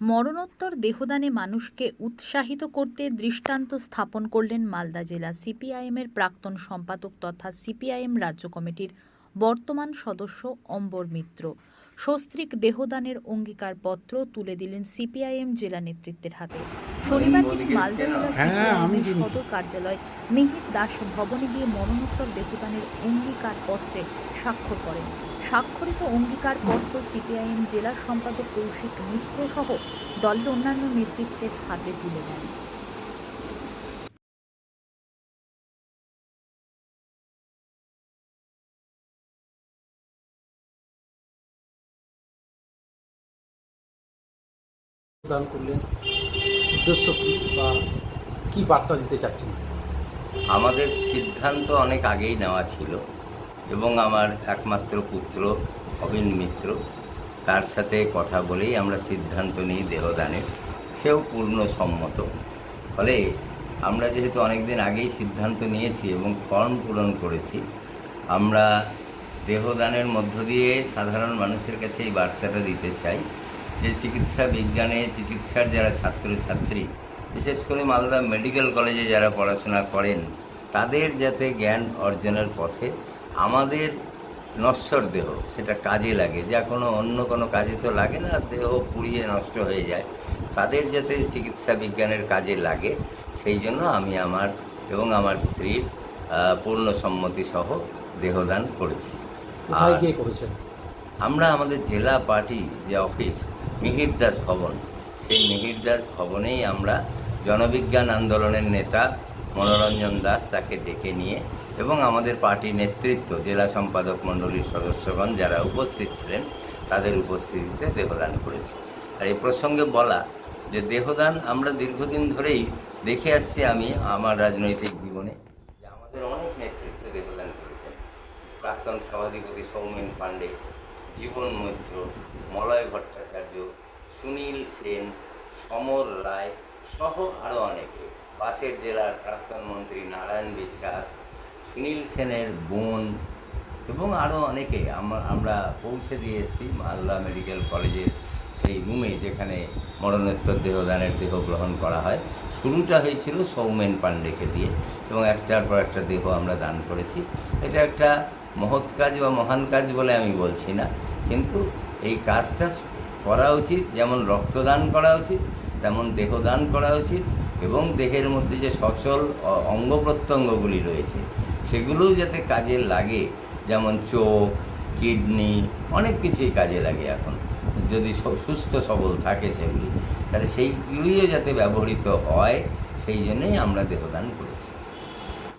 মরণোত্তর দেহদানে মানুষকে উৎসাহিত করতে দৃষ্টান্ত স্থাপন করলেন মালদা জেলা সিপিআইএমের প্রাক্তন সম্পাদক তথা সিপিআইএম রাজ্য কমিটির বর্তমান সদস্য অম্বর মিত্র। সস্ত্রীক দেহদানের অঙ্গীকারপত্র তুলে দিলেন সিপিআইএম জেলা নেতৃত্বের হাতে। শনিবার তিনি মালদা জেলা হ্যাঁ। সদর কার্যালয় মিহির দাস ভবনে গিয়ে মরণোত্তর দেহদানের অঙ্গীকারপত্রে স্বাক্ষর করেন। স্বাক্ষরিত অঙ্গীকারপত্র সিপিআইএম জেলা সম্পাদক কৌশিক মিশ্র সহ দলের অন্যান্য নেতৃত্বের হাতে তুলে দেন। দান করলেন, উদ্দেশ্য কী বা কী বার্তা দিতে চাচ্ছেন? আমাদের সিদ্ধান্ত অনেক আগেই নেওয়া ছিল এবং আমার একমাত্র পুত্র অবিন মিত্র, তার সাথে কথা বলেই আমরা সিদ্ধান্ত নিই দেহদানের সেও পূর্ণ সম্মত। ফলে আমরা যেহেতু অনেক দিন আগেই সিদ্ধান্ত নিয়েছি এবং ফর্ম পূরণ করেছি, আমরা দেহদানের মধ্য দিয়ে সাধারণ মানুষের কাছে এই বার্তাটা দিতে চাই। যে চিকিৎসা বিজ্ঞানে চিকিৎসার যারা ছাত্রছাত্রী বিশেষ করে মালদা মেডিকেল কলেজে যারা পড়াশোনা করেন তাদের যাতে জ্ঞান অর্জনের পথে আমাদের নশ্বর দেহ সেটা কাজে লাগে। যা কোনো অন্য কোনো কাজে তো লাগে না দেহ পুড়িয়ে নষ্ট হয়ে যায়। তাদের যাতে চিকিৎসা বিজ্ঞানের কাজে লাগে সেই জন্য আমি আমার এবং আমার স্ত্রীর পূর্ণ সম্মতি সহ দেহদান করেছি। আর- গিয়ে করেছেন? আমরা আমাদের জেলা পার্টি যে অফিস মিহির দাস ভবন। সেই মিহির দাস ভবনেই আমরা জনবিজ্ঞান আন্দোলনের নেতা মনোরঞ্জন দাস তাকে ডেকে নিয়ে এবং আমাদের পার্টি নেতৃত্ব, জেলা সম্পাদক মণ্ডলীর সদস্যগণ যারা উপস্থিত ছিলেন, তাদের উপস্থিতিতে দেহদান করেছি। আর এই প্রসঙ্গে বলা যে দেহদান আমরা দীর্ঘদিন ধরেই দেখে আসছি আমি আমার রাজনৈতিক জীবনে, যে আমাদের অনেক নেতৃত্ব দেহদান করেছেন। প্রাক্তন সভাধিপতি সৌমেন পাণ্ডে জীবন মৈত্র, মলয় ভট্টাচার্য, সুনীল সেন, সমর রায় সহ আরও অনেকে। পাশের জেলার প্রাক্তন মন্ত্রী নারায়ণ বিশ্বাস, সুনীল সেনের বোন এবং আরও অনেকে। আমরা পৌঁছে দিয়ে এসেছি মালদা মেডিকেল কলেজের সেই রুমে যেখানে মরণোত্তর দেহদানের দেহ গ্রহণ করা হয়। শুরুটা হয়েছিল সৌমেন পাণ্ডেকে দিয়ে এবং একটার পর একটা দেহ আমরা দান করেছি। এটা একটা মহৎ কাজ বা মহান কাজ বলে আমি বলছি না। কিন্তু এই কাজটা করা উচিত, যেমন রক্তদান করা উচিত, তেমন দেহদান করা উচিত এবং দেহের মধ্যে যে সচল অঙ্গ প্রত্যঙ্গগুলি রয়েছে, সেগুলোও যাতে কাজে লাগে। যেমন চোখ, কিডনি, অনেক কিছুই কাজে লাগে এখন। যদি সুস্থ সবল থাকে সেগুলি। তাহলে সেইগুলিও যাতে ব্যবহৃত হয় সেই জন্যই আমরা দেহদান করেছি।